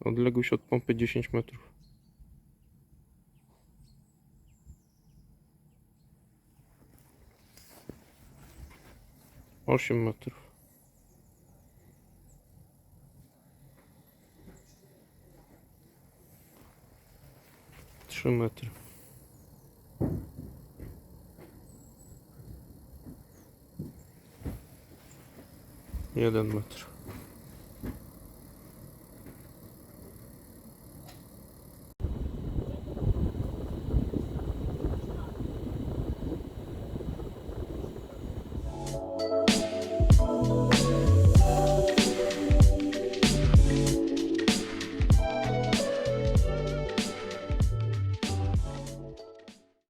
Odległość od pompy 10 metrów. Osiem metrów. Trzy metry. Jeden metr.